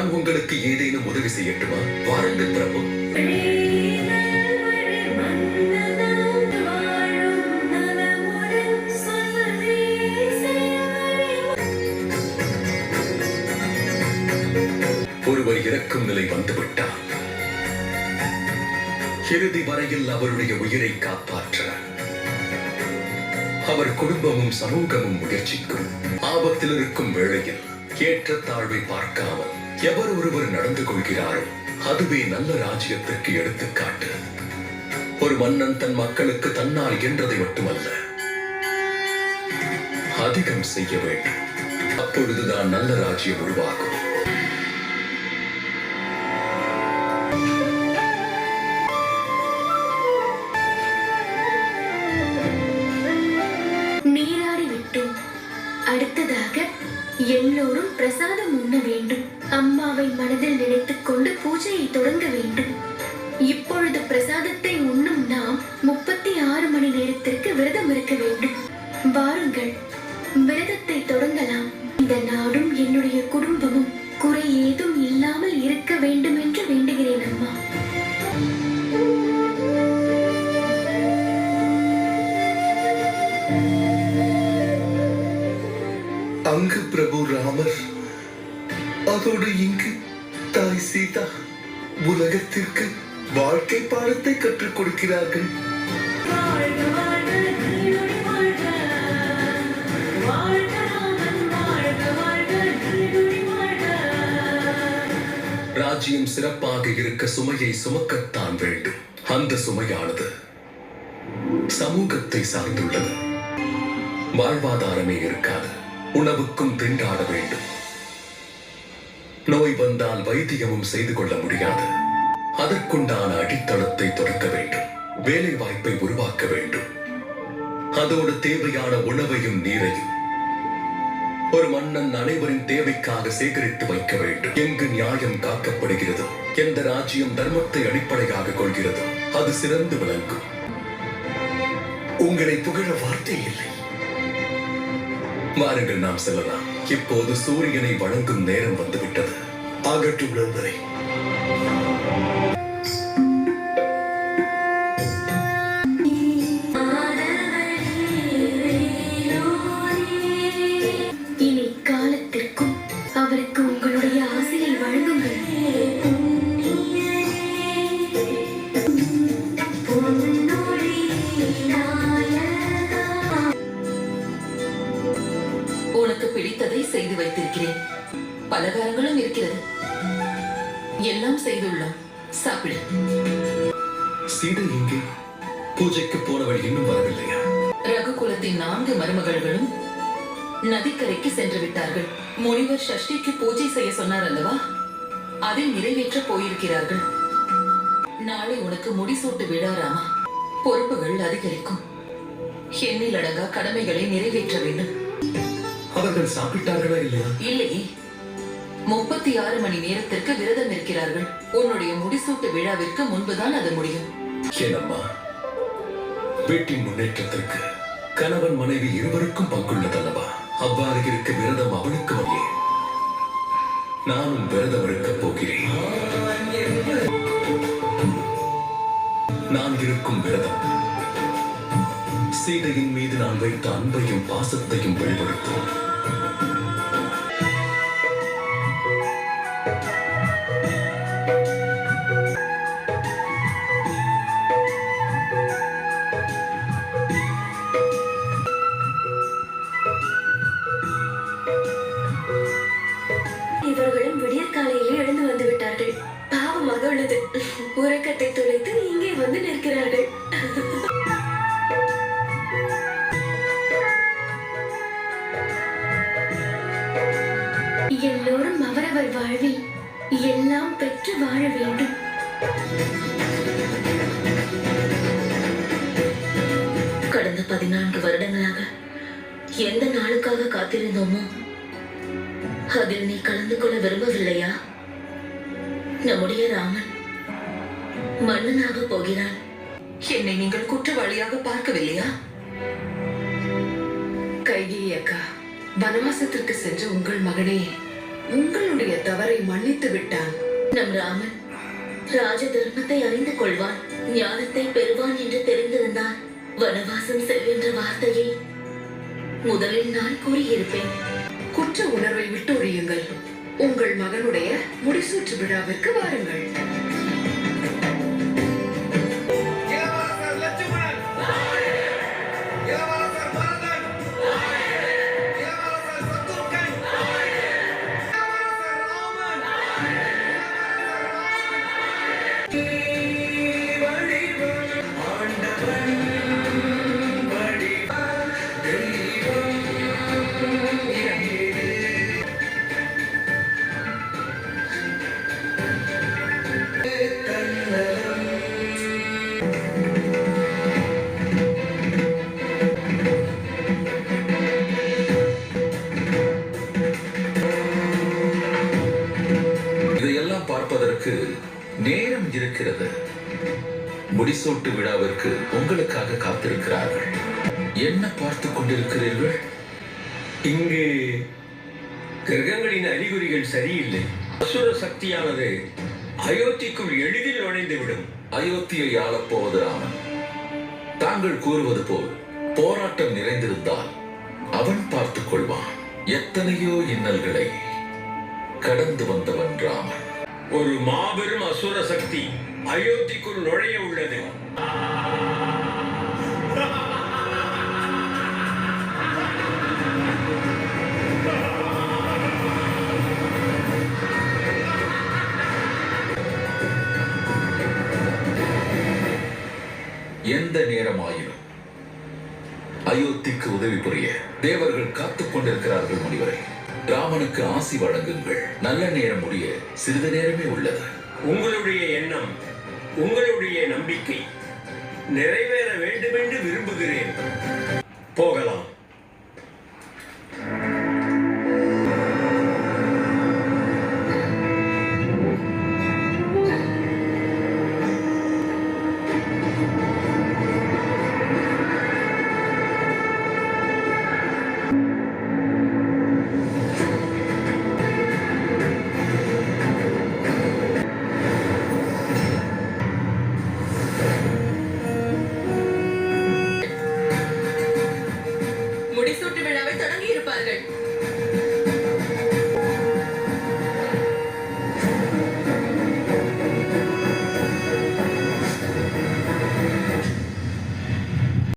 நான் உங்களுக்கு ஏதேனும் உதவி செய்யட்டுமா? வாருங்கள் பிரபு. ஒருவர் இறக்கும் நிலை வந்துவிட்டார். இறுதி வரையில் அவருடைய உயிரை காப்பாற்ற அவர் குடும்பமும் சமூகமும் முயற்சிக்கும். ஆபத்தில் இருக்கும் வேளையில் ஏற்றத்தாழ்வை பார்க்காமல் எவர் ஒருவர் நடந்து கொள்கிறாரோ அதுவே நல்ல ராஜ்யத்திற்கு எடுத்துக்காட்டு. ஒரு மன்னன் தன் மக்களுக்கு தன்னால் என்றதை மட்டுமல்ல அதிகம் செய்ய வேண்டும். அப்பொழுதுதான் நல்ல ராஜ்யம் உருவாகும். நீராடி விட்டோம் அடுத்ததாக எல்லோரும் பிரசாதம் உண்ண தொடங்க வேண்டும். இப்பொழுது பிரசாதத்தை உண்ணும் நாம் முப்பத்தி ஆறு மணி நேரத்திற்கு விரதம் இருக்க வேண்டும். வாருங்கள் விரதத்தை தொடங்கலாம். இந்த நாடும் என்னுடைய குடும்பமும் குறை ஏதும் இல்லாமல் இருக்க வேண்டும் என்று வேண்டுகிறேன் அம்மா. அங்கு பிரபு ராமர் அதோடு இங்கு தாய் சீதா. உலகத்திற்கு வாழ்க்கை பாடத்தை கற்றுக் கொடுக்கிறார்கள். ராஜ்யம் சிறப்பாக இருக்க சுமையை சுமக்கத்தான் வேண்டும். அந்த சுமையானது சமூகத்தை சார்ந்துள்ளது. வாழ்வாதாரமே இருக்காது. உணவுக்கும் திண்டாட வேண்டும். நோய் வைத்தியமும் செய்து கொள்ள முடியாது. அதற்குண்டான அடித்தளத்தை தொடக்க வேண்டும். வேலை வாய்ப்பை உருவாக்க வேண்டும். அதோடு தேவையான உணவையும் நீரையும். ஒரு மன்னன் அனைவரின் தேவைக்காக சேகரித்து வைக்க வேண்டும். எங்கு நியாயம் காக்கப்படுகிறது எந்த ராஜ்யம் தர்மத்தை அடிப்படையாக கொள்கிறது அது சிறந்து விளங்கும். உங்களை புகழ வார்த்தை இல்லை. வாருங்கள் நாம் செல்லலாம். இப்போது சூரியனை வழங்கும் நேரம் வந்துவிட்டது. ஆகட்டும் நண்பரே இனி காலத்திற்கும் அவருக்கு உங்களுடைய ஆசையை வழங்குங்கள். உனக்கு பிடித்ததை செய்து வைத்திருக்கிறேன். பலகாரங்களும் இருக்கிறது. எல்லாம் செய்துள்ளோம். சாப்பிடு. சீதை இங்கே. பூஜைக்கு போனவள் இன்னும் வரவில்லையா? ரகுகுலத்தின் நான்கு மருமகள்களும் நதிக்கரைக்கு சென்று விட்டார்கள். முனிவர் ஷஷ்டிக்கு பூஜை செய்ய சொன்னார் அல்லவா? அதை நிறைவேற்ற போயிருக்கிறார்கள். நாளை உனக்கு முடிசூட்டு விழா ராமா. பொறுப்புகள் அதிகரிக்கும். எண்ணில் அடங்கா கடமைகளை நிறைவேற்ற வேண்டும். அவர்கள் சாப்பிட்டார்களா இல்லையா? இல்லையே. முப்பத்தி ஆறு மணி நேரத்திற்கு விரதம் இருக்கிறார்கள். உன்னுடைய முடிசூட்டு விழாவிற்கு முன்புதான் அது முடியும். ஏனம்மா வீட்டின் முன்னேற்றத்திற்கு கணவன் மனைவி இருவருக்கும் பங்குள்ளதல்லவா? அவ்வாறு இருக்க விரதம் அவளுக்கு வழியே. நானும் விரதம் இருக்கப் போகிறேன். நான் இருக்கும் விரதம். சீதையின் மீது நான் வைத்த அன்பையும் பாசத்தையும் வெளிப்படுத்தும். பதினான்கு வருடங்களாக எந்த நாளுக்காக காத்திருந்தோமோ அதில் நீ கலந்து கொள்ள விரும்பவில்லையா? நம்முடைய ராமன் மன்னனாக போகிறான். என்னை நீங்கள் குற்றவாளியாக பார்க்கவில்லையா? கைகேயி அக்கா வனவாசத்திற்கு சென்ற உங்கள் மகனே உங்களுடைய தவறை மன்னித்து விட்டான். நம் ராமன் ராஜ தர்மத்தை அறிந்து கொள்வான் ஞானத்தை பெறுவான் என்று தெரிந்திருந்த வனவாசம் செல்கின்ற வார்த்தையை முதலில் நான் கூறியிருப்பேன். குற்ற உணர்வை விட்டொழியுங்கள். உங்கள் மகனுடைய முடிசூற்று விழாவிற்கு வாருங்கள். இருக்கிறது. முடிசூட்டு விழாவிற்கு உங்களுக்காக காத்திருக்கிறார்கள். என்ன பார்த்துக் கொண்டிருக்கிறீர்கள்? இங்கு கிரகங்களின் அறிகுறிகள் சரியில்லை. அசுர சக்தியானது அயோத்திக்குள் எளிதில் நுழைந்துவிடும். அயோத்தியை ஆளப்போவது ராமன். தாங்கள் கூறுவது போல் போராட்டம் நிறைந்திருந்தால் அவன் பார்த்துக் கொள்வான். எத்தனையோ இன்னல்களை கடந்து வந்தவன் ராமன். ஒரு மாபெரும் அசுர சக்தி அயோத்திக்குள் நுழைய உள்ளது. எந்த நேரமாயினும் அயோத்திக்கு உதவி புரிய தேவர்கள் காத்துக் கொண்டிருக்கிறார்கள் முனிவரை. ராமனுக்கு ஆசி வழங்குங்கள். நல்ல நேரம் முடிய சிறிது நேரமே உள்ளது. உங்களுடைய எண்ணம் உங்களுடைய நம்பிக்கை நிறைவேற வேண்டுமென்று விரும்புகிறேன். போகலாம்.